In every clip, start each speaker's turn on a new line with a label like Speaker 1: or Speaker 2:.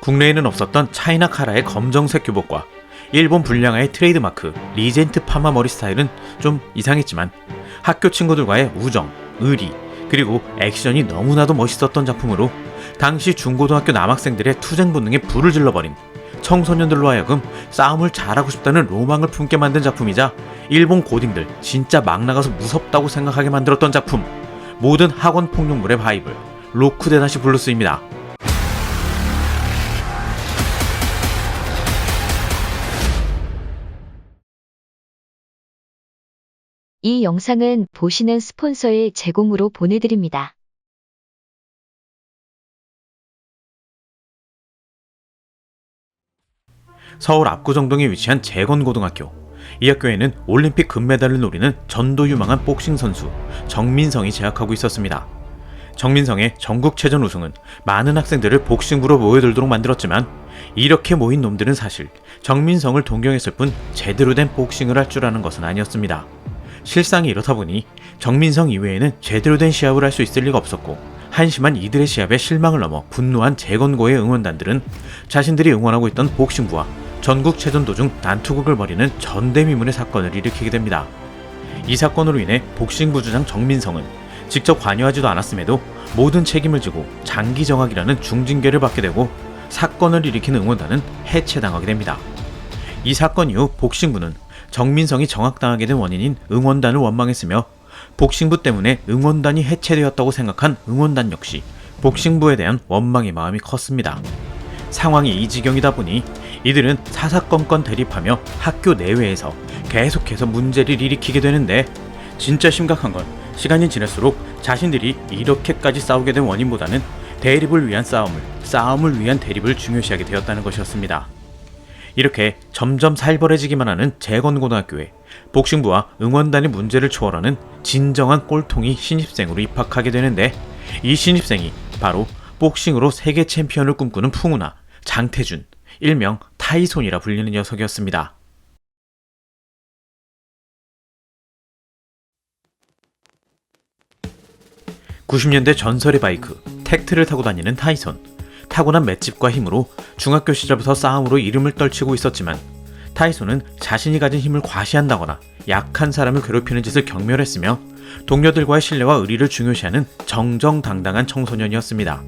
Speaker 1: 국내에는 없었던 차이나 카라의 검정색 교복과 일본 불량화의 트레이드마크 리젠트 파마 머리 스타일은 좀 이상했지만 학교 친구들과의 우정, 의리, 그리고 액션이 너무나도 멋있었던 작품으로 당시 중고등학교 남학생들의 투쟁 본능에 불을 질러버린 청소년들로 하여금 싸움을 잘하고 싶다는 로망을 품게 만든 작품이자 일본 고딩들 진짜 막 나가서 무섭다고 생각하게 만들었던 작품 모든 학원 폭력물의 바이블 로쿠데나시 블루스입니다.
Speaker 2: 이 영상은 보시는 스폰서의 제공으로 보내드립니다.
Speaker 1: 서울 압구정동에 위치한 재건고등학교. 이 학교에는 올림픽 금메달을 노리는 전도 유망한 복싱 선수 정민성이 재학하고 있었습니다. 정민성의 전국체전 우승은 많은 학생들을 복싱부로 모여들도록 만들었지만 이렇게 모인 놈들은 사실 정민성을 동경했을 뿐 제대로 된 복싱을 할 줄 아는 것은 아니었습니다. 실상이 이렇다 보니 정민성 이외에는 제대로 된 시합을 할 수 있을 리가 없었고 한심한 이들의 시합에 실망을 넘어 분노한 재건고의 응원단들은 자신들이 응원하고 있던 복싱부와 전국 체전 도중 난투극을 벌이는 전대미문의 사건을 일으키게 됩니다. 이 사건으로 인해 복싱부 주장 정민성은 직접 관여하지도 않았음에도 모든 책임을 지고 장기 정학이라는 중징계를 받게 되고 사건을 일으킨 응원단은 해체당하게 됩니다. 이 사건 이후 복싱부는 정민성이 정학당하게 된 원인인 응원단을 원망했으며 복싱부 때문에 응원단이 해체되었다고 생각한 응원단 역시 복싱부에 대한 원망의 마음이 컸습니다. 상황이 이 지경이다 보니 이들은 사사건건 대립하며 학교 내외에서 계속해서 문제를 일으키게 되는데 진짜 심각한 건 시간이 지날수록 자신들이 이렇게까지 싸우게 된 원인보다는 대립을 위한 싸움을, 싸움을 위한 대립을 중요시하게 되었다는 것이었습니다. 이렇게 점점 살벌해지기만 하는 재건고등학교에 복싱부와 응원단의 문제를 초월하는 진정한 꼴통이 신입생으로 입학하게 되는데 이 신입생이 바로 복싱으로 세계 챔피언을 꿈꾸는 풍우나 장태준, 일명 타이손이라 불리는 녀석이었습니다. 90년대 전설의 바이크, 텍트를 타고 다니는 타이손. 타고난 맷집과 힘으로 중학교 시절부터 싸움으로 이름을 떨치고 있었지만 타이손은 자신이 가진 힘을 과시한다거나 약한 사람을 괴롭히는 짓을 경멸했으며 동료들과의 신뢰와 의리를 중요시하는 정정당당한 청소년이었습니다.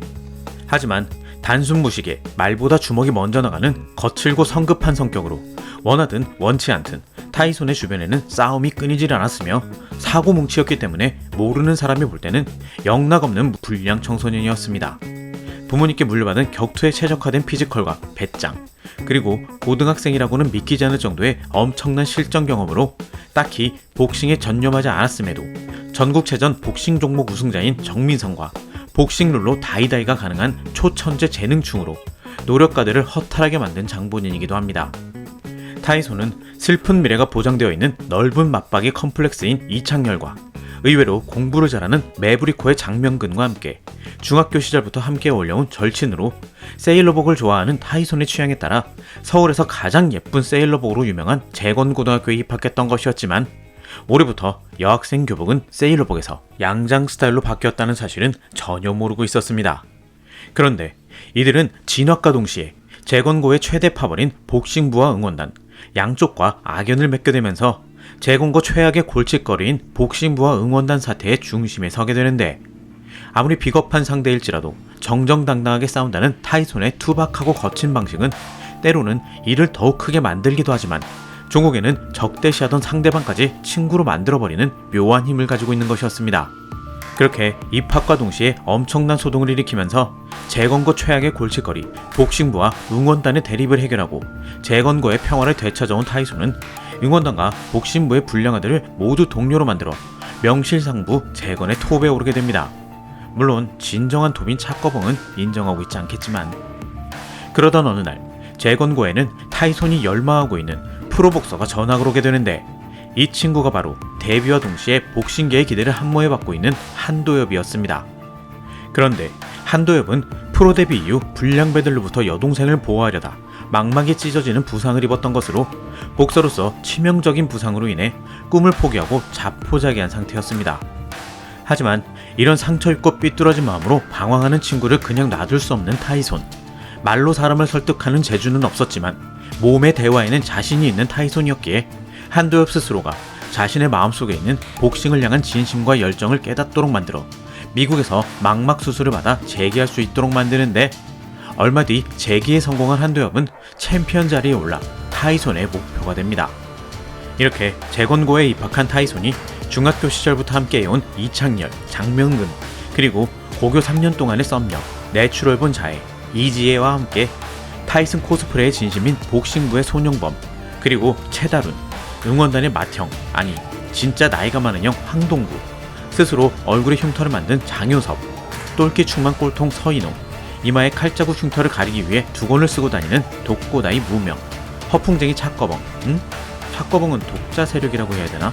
Speaker 1: 하지만 단순 무식에 말보다 주먹이 먼저 나가는 거칠고 성급한 성격으로 원하든 원치 않든 타이손의 주변에는 싸움이 끊이질 않았으며 사고 뭉치였기 때문에 모르는 사람이 볼 때는 영락없는 불량 청소년이었습니다. 부모님께 물려받은 격투에 최적화된 피지컬과 배짱, 그리고 고등학생이라고는 믿기지 않을 정도의 엄청난 실전 경험으로 딱히 복싱에 전념하지 않았음에도 전국체전 복싱 종목 우승자인 정민성과 복싱룰로 다이다이가 가능한 초천재 재능충으로 노력가들을 허탈하게 만든 장본인이기도 합니다. 타이소는 슬픈 미래가 보장되어 있는 넓은 맞박이 컴플렉스인 이창열과 의외로 공부를 잘하는 매브리코의 장명근과 함께 중학교 시절부터 함께 어울려온 절친으로 세일러복을 좋아하는 타이손의 취향에 따라 서울에서 가장 예쁜 세일러복으로 유명한 재건고등학교에 입학했던 것이었지만 올해부터 여학생 교복은 세일러복에서 양장 스타일로 바뀌었다는 사실은 전혀 모르고 있었습니다. 그런데 이들은 진학과 동시에 재건고의 최대 파벌인 복싱부와 응원단 양쪽과 악연을 맺게 되면서 재건고 최악의 골칫거리인 복싱부와 응원단 사태의 중심에 서게 되는데 아무리 비겁한 상대일지라도 정정당당하게 싸운다는 타이손의 투박하고 거친 방식은 때로는 이를 더욱 크게 만들기도 하지만 종국에는 적대시하던 상대방까지 친구로 만들어버리는 묘한 힘을 가지고 있는 것이었습니다. 그렇게 입학과 동시에 엄청난 소동을 일으키면서 재건고 최악의 골칫거리 복싱부와 응원단의 대립을 해결하고 재건고의 평화를 되찾아온 타이소는 응원단과 복싱부의 불량아들을 모두 동료로 만들어 명실상부 재건의 톱에 오르게 됩니다. 물론 진정한 톱인 착거봉은 인정하고 있지 않겠지만 그러던 어느 날 재건고에는 타이손이 열망하고 있는 프로복서가 전학을 오게 되는데 이 친구가 바로 데뷔와 동시에 복싱계의 기대를 한모에 받고 있는 한도엽이었습니다. 그런데 한도엽은 프로 데뷔 이후 불량배들로부터 여동생을 보호하려다 망막에 찢어지는 부상을 입었던 것으로 복서로서 치명적인 부상으로 인해 꿈을 포기하고 자포자기한 상태였습니다. 하지만 이런 상처 입고 삐뚤어진 마음으로 방황하는 친구를 그냥 놔둘 수 없는 타이손. 말로 사람을 설득하는 재주는 없었지만 몸의 대화에는 자신이 있는 타이손이었기에 한도엽 스스로가 자신의 마음속에 있는 복싱을 향한 진심과 열정을 깨닫도록 만들어 미국에서 망막 수술을 받아 재기할 수 있도록 만드는데 얼마 뒤 재기에 성공한 한도엽은 챔피언 자리에 올라 타이손의 목표가 됩니다. 이렇게 재건고에 입학한 타이손이 중학교 시절부터 함께해온 이창열, 장명근 그리고 고교 3년 동안의 썸녀 내추럴본 자해 이지혜와 함께 타이슨 코스프레의 진심인 복싱부의 손용범 그리고 최다룬 응원단의 맏형 아니 진짜 나이가 많은 형 황동구 스스로 얼굴에 흉터를 만든 장효섭 똘끼 충만 꼴통 서인호 이마에 칼자국 흉터를 가리기 위해 두건을 쓰고 다니는 독고다이 무명 허풍쟁이 착거벙 응? 착거벙은 독자 세력이라고 해야 되나?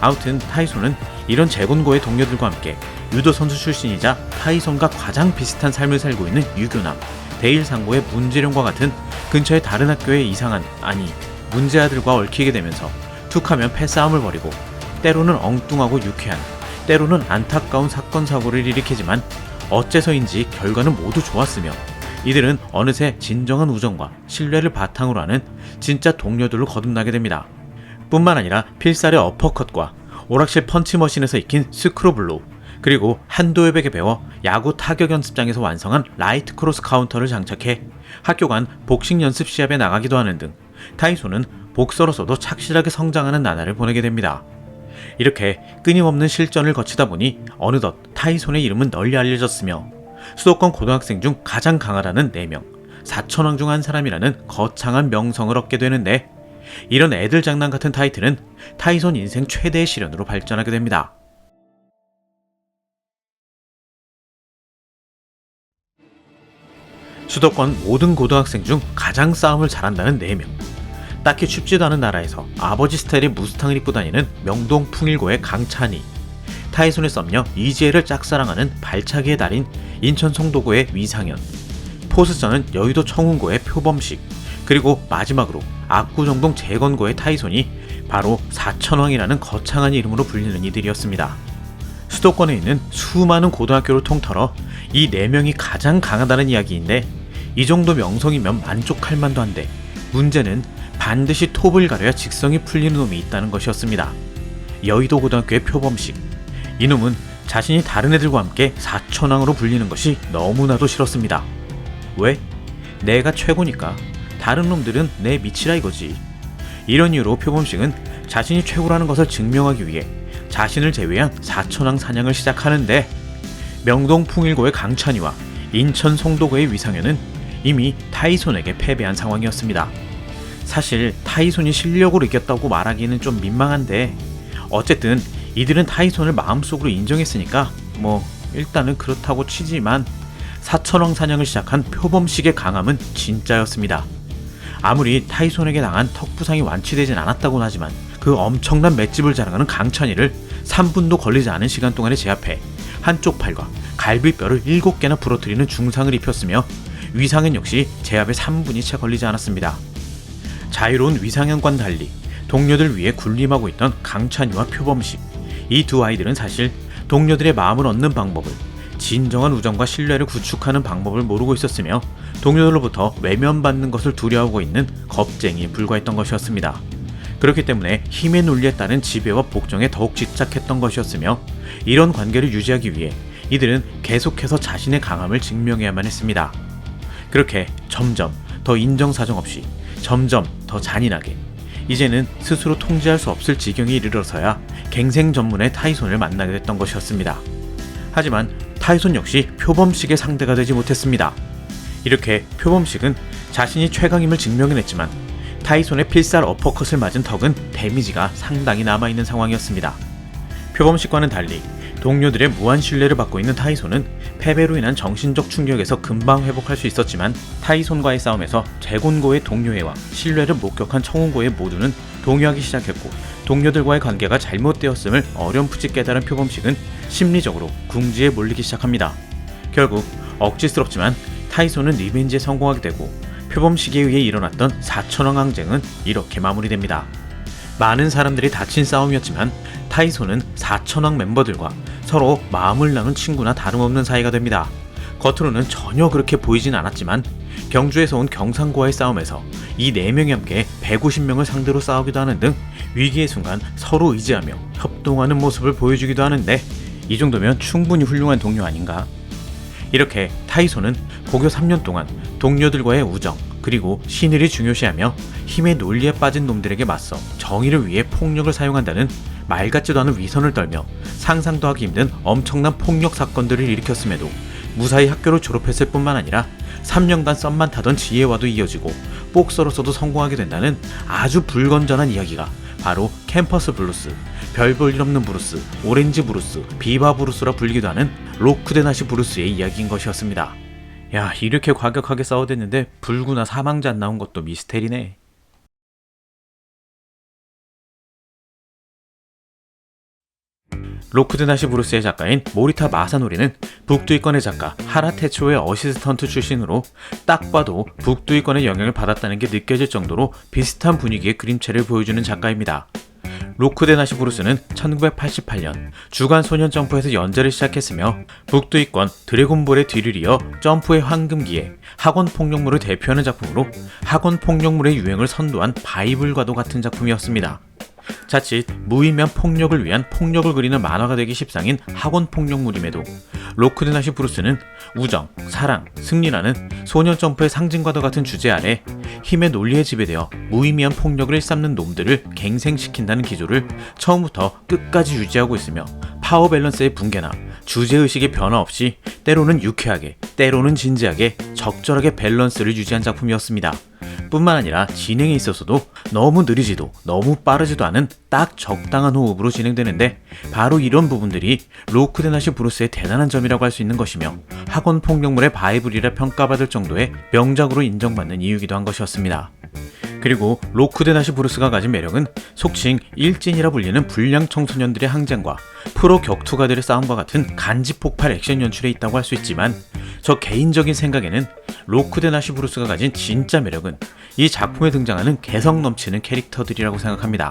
Speaker 1: 아무튼 타이손은 이런 재건고의 동료들과 함께 유도 선수 출신이자 타이손과 가장 비슷한 삶을 살고 있는 유교남 데일상고의 문재룡과 같은 근처의 다른 학교의 이상한 아니 문제 아들과 얽히게 되면서 툭하면 패싸움을 벌이고 때로는 엉뚱하고 유쾌한 때로는 안타까운 사건 사고를 일으키지만 어째서인지 결과는 모두 좋았으며 이들은 어느새 진정한 우정과 신뢰를 바탕으로 하는 진짜 동료들로 거듭나게 됩니다. 뿐만 아니라 필살의 어퍼컷과 오락실 펀치머신에서 익힌 스크로블로 그리고 한도엽에게 배워 야구 타격 연습장에서 완성한 라이트 크로스 카운터를 장착해 학교 간 복싱 연습 시합에 나가기도 하는 등 타이소는 복서로서도 착실하게 성장하는 나날을 보내게 됩니다. 이렇게 끊임없는 실전을 거치다 보니 어느덧 타이손의 이름은 널리 알려졌으며 수도권 고등학생 중 가장 강하다는 4명, 4천왕 중 한 사람이라는 거창한 명성을 얻게 되는데 이런 애들 장난 같은 타이틀은 타이손 인생 최대의 시련으로 발전하게 됩니다. 수도권 모든 고등학생 중 가장 싸움을 잘한다는 4명. 딱히 춥지도 않은 나라에서 아버지 스타일의 무스탕을 입고 다니는 명동 풍일고의 강찬이, 타이손의 썸녀 이지혜를 짝사랑하는 발차기의 달인 인천 송도고의 위상현, 포스전은 여의도 청운고의 표범식, 그리고 마지막으로 압구정동 재건고의 타이손이 바로 사천왕이라는 거창한 이름으로 불리는 이들이었습니다. 수도권에 있는 수많은 고등학교를 통틀어 이 네 명이 가장 강하다는 이야기인데 이 정도 명성이면 만족할 만도 한데 문제는 반드시 톱을 가려야 직성이 풀리는 놈이 있다는 것이었습니다. 여의도 고등학교의 표범식 이놈은 자신이 다른 애들과 함께 사천왕으로 불리는 것이 너무나도 싫었습니다. 왜? 내가 최고니까 다른 놈들은 내 밑이라 이거지. 이런 이유로 표범식은 자신이 최고라는 것을 증명하기 위해 자신을 제외한 사천왕 사냥을 시작하는데 명동 풍일고의 강찬이와 인천 송도고의 위상현은 이미 타이손에게 패배한 상황이었습니다. 사실 타이손이 실력으로 이겼다고 말하기는 좀 민망한데 어쨌든 이들은 타이손을 마음속으로 인정했으니까 뭐 일단은 그렇다고 치지만 사천왕 사냥을 시작한 표범식의 강함은 진짜였습니다. 아무리 타이손에게 당한 턱 부상이 완치되진 않았다고는 하지만 그 엄청난 맷집을 자랑하는 강찬이를 3분도 걸리지 않은 시간 동안에 제압해 한쪽 팔과 갈비뼈를 7개나 부러뜨리는 중상을 입혔으며 위상현 역시 제압에 3분이 채 걸리지 않았습니다. 자유로운 위상현과는 달리 동료들 위해 군림하고 있던 강찬이와 표범식 이 두 아이들은 사실 동료들의 마음을 얻는 방법을 진정한 우정과 신뢰를 구축하는 방법을 모르고 있었으며 동료들로부터 외면받는 것을 두려워하고 있는 겁쟁이에 불과했던 것이었습니다. 그렇기 때문에 힘의 논리에 따른 지배와 복종에 더욱 집착했던 것이었으며 이런 관계를 유지하기 위해 이들은 계속해서 자신의 강함을 증명해야만 했습니다. 그렇게 점점 더 인정사정 없이 점점 더 잔인하게 이제는 스스로 통제할 수 없을 지경에 이르러서야 갱생 전문의 타이손을 만나게 됐던 것이었습니다. 하지만 타이손 역시 표범식의 상대가 되지 못했습니다. 이렇게 표범식은 자신이 최강임을 증명해냈지만 타이손의 필살 어퍼컷을 맞은 턱은 데미지가 상당히 남아있는 상황이었습니다. 표범식과는 달리 동료들의 무한 신뢰를 받고 있는 타이손은 패배로 인한 정신적 충격에서 금방 회복할 수 있었지만 타이손과의 싸움에서 재곤고의 동료애와 신뢰를 목격한 청운고의 모두는 동요하기 시작했고 동료들과의 관계가 잘못되었음을 어렴풋이 깨달은 표범식은 심리적으로 궁지에 몰리기 시작합니다. 결국 억지스럽지만 타이손은 리벤지에 성공하게 되고 표범식에 의해 일어났던 사천왕 항쟁은 이렇게 마무리됩니다. 많은 사람들이 다친 싸움이었지만 타이손은 사천왕 멤버들과 서로 마음을 나눈 친구나 다름없는 사이가 됩니다. 겉으로는 전혀 그렇게 보이진 않았지만 경주에서 온 경상고와의 싸움에서 이 4명이 함께 150명을 상대로 싸우기도 하는 등 위기의 순간 서로 의지하며 협동하는 모습을 보여주기도 하는데 이 정도면 충분히 훌륭한 동료 아닌가? 이렇게 타이소는 고교 3년 동안 동료들과의 우정 그리고 신의를 중요시하며 힘의 논리에 빠진 놈들에게 맞서 정의를 위해 폭력을 사용한다는 말 같지도 않은 위선을 떨며 상상도 하기 힘든 엄청난 폭력 사건들을 일으켰음에도 무사히 학교를 졸업했을 뿐만 아니라 3년간 썸만 타던 지혜와도 이어지고 복서로서도 성공하게 된다는 아주 불건전한 이야기가 바로 캠퍼스 블루스, 별 볼 일 없는 브루스, 오렌지 브루스, 비바 브루스라 불리기도 하는 로크데나시 브루스의 이야기인 것이었습니다. 야, 이렇게 과격하게 싸워댔는데 불구나 사망자 안 나온 것도 미스테리네. 로크드나시 브루스의 작가인 모리타 마사노리는 북두이권의 작가 하라테초의 어시스턴트 출신으로 딱 봐도 북두이권의 영향을 받았다는 게 느껴질 정도로 비슷한 분위기의 그림체를 보여주는 작가입니다. 로크데나시 브루스는 1988년 주간 소년 점프에서 연재를 시작했으며 북두이권 드래곤볼의 뒤를 이어 점프의 황금기에 학원 폭력물을 대표하는 작품으로 학원 폭력물의 유행을 선도한 바이블과도 같은 작품이었습니다. 자칫 무의미한 폭력을 위한 폭력을 그리는 만화가 되기 십상인 학원 폭력물임에도 로크드나시 브루스는 우정, 사랑, 승리라는 소년 점프의 상징과도 같은 주제 아래 힘의 논리에 지배되어 무의미한 폭력을 일삼는 놈들을 갱생시킨다는 기조를 처음부터 끝까지 유지하고 있으며 파워 밸런스의 붕괴나 주제의식의 변화 없이 때로는 유쾌하게, 때로는 진지하게 적절하게 밸런스를 유지한 작품이었습니다. 뿐만 아니라 진행에 있어서도 너무 느리지도 너무 빠르지도 않은 딱 적당한 호흡으로 진행되는데 바로 이런 부분들이 로크데나시 브루스의 대단한 점이라고 할 수 있는 것이며 학원 폭력물의 바이블이라 평가받을 정도의 명작으로 인정받는 이유기도 한 것이었습니다. 그리고 로크데나시 브루스가 가진 매력은 속칭 일진이라 불리는 불량 청소년들의 항쟁과 프로 격투가들의 싸움과 같은 간지 폭발 액션 연출에 있다고 할 수 있지만 저 개인적인 생각에는 로크데나시 브루스가 가진 진짜 매력은 이 작품에 등장하는 개성 넘치는 캐릭터들이라고 생각합니다.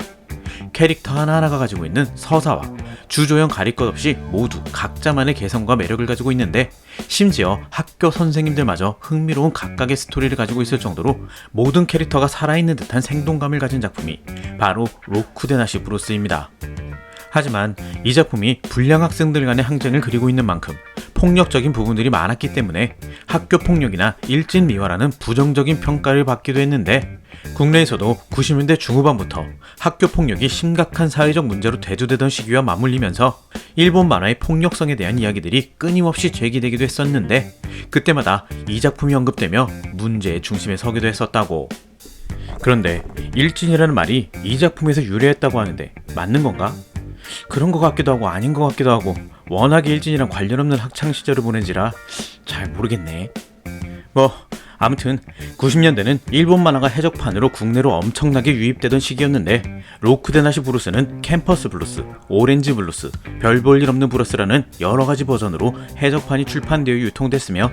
Speaker 1: 캐릭터 하나하나가 가지고 있는 서사와 주조연 가릴 것 없이 모두 각자만의 개성과 매력을 가지고 있는데 심지어 학교 선생님들마저 흥미로운 각각의 스토리를 가지고 있을 정도로 모든 캐릭터가 살아있는 듯한 생동감을 가진 작품이 바로 로쿠데나시 브루스입니다. 하지만 이 작품이 불량 학생들 간의 항쟁을 그리고 있는 만큼 폭력적인 부분들이 많았기 때문에 학교 폭력이나 일진 미화라는 부정적인 평가를 받기도 했는데 국내에서도 90년대 중후반부터 학교 폭력이 심각한 사회적 문제로 대두되던 시기와 맞물리면서 일본 만화의 폭력성에 대한 이야기들이 끊임없이 제기되기도 했었는데 그때마다 이 작품이 언급되며 문제의 중심에 서기도 했었다고. 그런데 일진이라는 말이 이 작품에서 유래했다고 하는데 맞는 건가? 그런 것 같기도 하고 아닌 것 같기도 하고 워낙에 일진이랑 관련 없는 학창 시절을 보낸지라 잘 모르겠네. 뭐 아무튼 90년대는 일본 만화가 해적판으로 국내로 엄청나게 유입되던 시기였는데 로크데나시 브루스는 캠퍼스 블루스, 오렌지 블루스, 별 볼 일 없는 브루스라는 여러 가지 버전으로 해적판이 출판되어 유통됐으며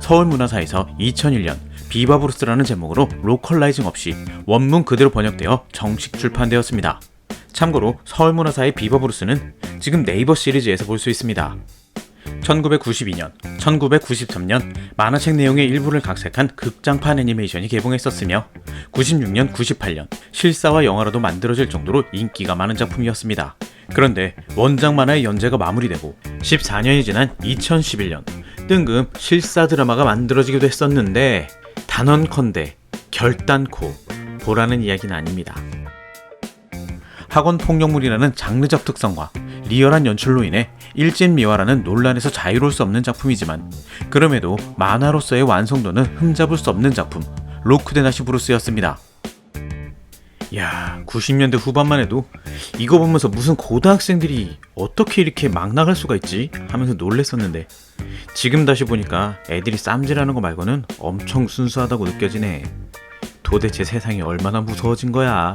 Speaker 1: 서울문화사에서 2001년 비바 브루스라는 제목으로 로컬라이징 없이 원문 그대로 번역되어 정식 출판되었습니다. 참고로 서울문화사의 비바 브루스는 지금 네이버 시리즈에서 볼 수 있습니다. 1992년, 1993년 만화책 내용의 일부를 각색한 극장판 애니메이션이 개봉했었으며 96년, 98년 실사와 영화로도 만들어질 정도로 인기가 많은 작품이었습니다. 그런데 원작 만화의 연재가 마무리되고 14년이 지난 2011년 뜬금 실사 드라마가 만들어지기도 했었는데 단언컨대 결단코 보라는 이야기는 아닙니다. 학원 폭력물이라는 장르적 특성과 리얼한 연출로 인해 일진 미화라는 논란에서 자유로울 수 없는 작품이지만 그럼에도 만화로서의 완성도는 흠잡을 수 없는 작품 로크데나시 브루스였습니다. 야, 90년대 후반만 해도 이거 보면서 무슨 고등학생들이 어떻게 이렇게 막 나갈 수가 있지? 하면서 놀랬었는데 지금 다시 보니까 애들이 쌈질하는 거 말고는 엄청 순수하다고 느껴지네. 도대체 세상이 얼마나 무서워진 거야.